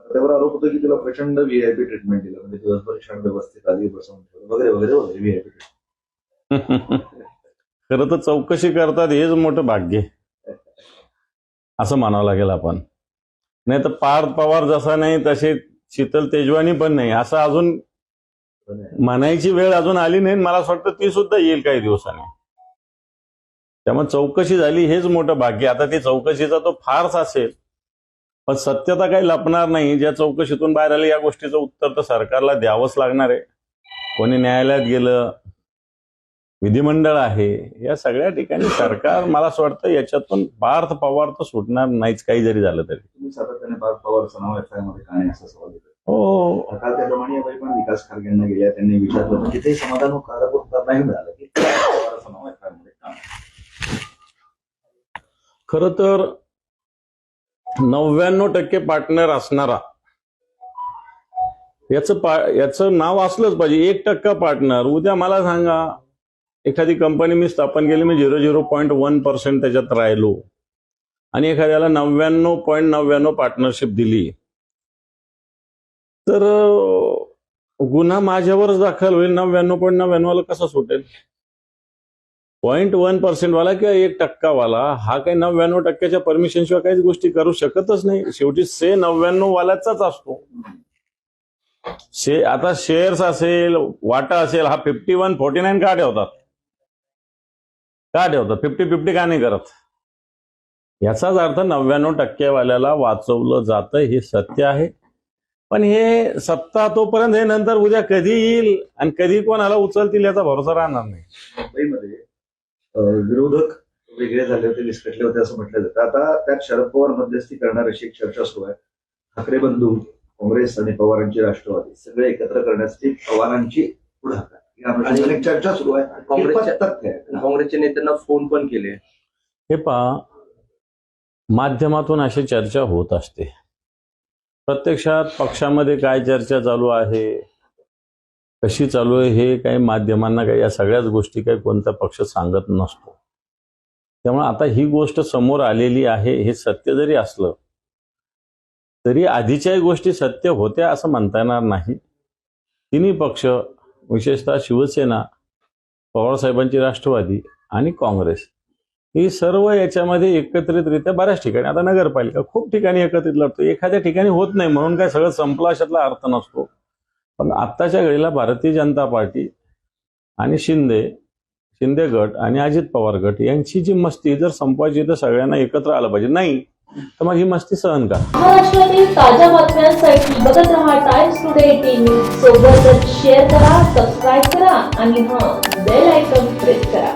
त्यावर आरोप होतो की तुला प्रचंड व्हीआयपी ट्रीटमेंट दिलं. म्हणजे दिवसभर क्षण व्यवस्थित आधी बसवून ठेवलं वगैरे वगैरे वगैरे व्हीआयपी ट्रीटमेंट खरं तर चौकशी करतात हेच मोठं भाग्य. असं म्हणावं लागेल आपण. नाही तर पार्थ पवार जसा नाही तसे शीतल तेजवानी पण नाही. असं अजून म्हणायची वेळ अजून आली नाही मला असं वाटतं ती सुद्धा येईल काही दिवसांनी. त्यामुळे चौकशी झाली हेच मोठं भाग्य. आता ती चौकशीचा तो फार्स असेल पण सत्यता काही लपणार नाही. ज्या चौकशीतून बाहेर आले या गोष्टीचं उत्तर तर सरकारला द्यावंच लागणार आहे. कोणी न्यायालयात गेलं विधिमंडळ आहे या सगळ्या ठिकाणी सरकार मला असं वाटतं याच्यातून पार्थ पवार तर सुटणार नाहीच काही जरी झालं तरी. सातत्याने पार्थ हो. पण विकास गेल्या त्यांनी विचारलं तिथे समाधान नाही मिळालं की? खर तर नव्याण्णव टक्के पार्टनर असणारा. याचं पा याचं नाव असलंच पाहिजे. एक टक्का पार्टनर उद्या मला सांगा एखादी कंपनी मी स्थापन केली मी zero zero point one percent त्याच्यात राहिलो. आणि एखाद्याला नव्याण्णव पॉईंट नव्याण्णव पार्टनरशिप दिली. तर गुन्हा माझ्यावरच दाखल होईल. नव्याण्णव पॉईंट नव्याण्णवला कसा सुटेल? पॉईंट वन पर्सेंट वाला किंवा एक टक्का वाला हा काही नव्याण्णव टक्क्याच्या परमिशन शिवाय काहीच गोष्टी करू शकतच नाही. शेवटी से नव्याण्णव वाल्याचाच असतो. शे आता शेअर्स असेल वाटा असेल हा फिफ्टी वन फोर्टी नाईन का ठेवतात? का ठेवतात? फिफ्टी फिफ्टी का नाही करत? याचाच अर्थ नव्याण्णव टक्केवाल्याला वाचवलं जातं हे सत्य आहे. पण हे सत्ता तोपर्यंत हे नंतर उद्या कधी येईल आणि कधी कोणाला उचलतील याचा भरोसा राहणार नाही. मुंबईमध्ये विरोधक वेगळे झाले होते विस्कटले होते असं म्हटलं जातं. आता त्यात शरद पवार मध्यस्थी करणार अशी एक चर्चा सुरू आहे. ठाकरे बंधू काँग्रेस आणि पवारांची राष्ट्रवादी सगळे एकत्र करण्यासाठी पवारांची पुढाकार. चर्चा सुरू आहे. काँग्रेसच्या- आहे? काँग्रेसच्या नेत्यांना फोन पण केले. हे पहा माध्यमातून अशी चर्चा होत असते. प्रत्यक्षात पक्षामध्ये काय चर्चा चालू आहे? कशी चालू आहे हे काही माध्यमांना काही या सगळ्याच गोष्टी काही कोणता पक्ष सांगत नसतो. त्यामुळे आता ही गोष्ट समोर आलेली आहे हे सत्य जरी असलं तरी आधीच्याही गोष्टी सत्य होत्या असं म्हणता येणार नाही. तिन्ही पक्ष विशेषतः शिवसेना पवारसाहेबांची राष्ट्रवादी आणि काँग्रेस ही सर्व याच्यामध्ये एकत्रितरित्या बऱ्याच ठिकाणी आता नगरपालिका खूप ठिकाणी एकत्रित लढतो एखाद्या ठिकाणी होत नाही म्हणून काय सगळं संपला अशातला अर्थ नसतो. पण आत्ताच्या घडीला भारतीय जनता पार्टी आणि शिंदे शिंदे गट आणि अजित पवार गट यांची जी मस्ती जर संपवायची तर सगळ्यांना एकत्र आलं पाहिजे. नाही तर मग ही मस्ती सहन करा. महाराष्ट्रातील ताज्या बातम्यांसाठी बघत राहा टाइम्स टुडे टीव्ही. सोबतच शेअर करा सबस्क्राईब करा आणि हा बेल आयकॉन प्रेस करा.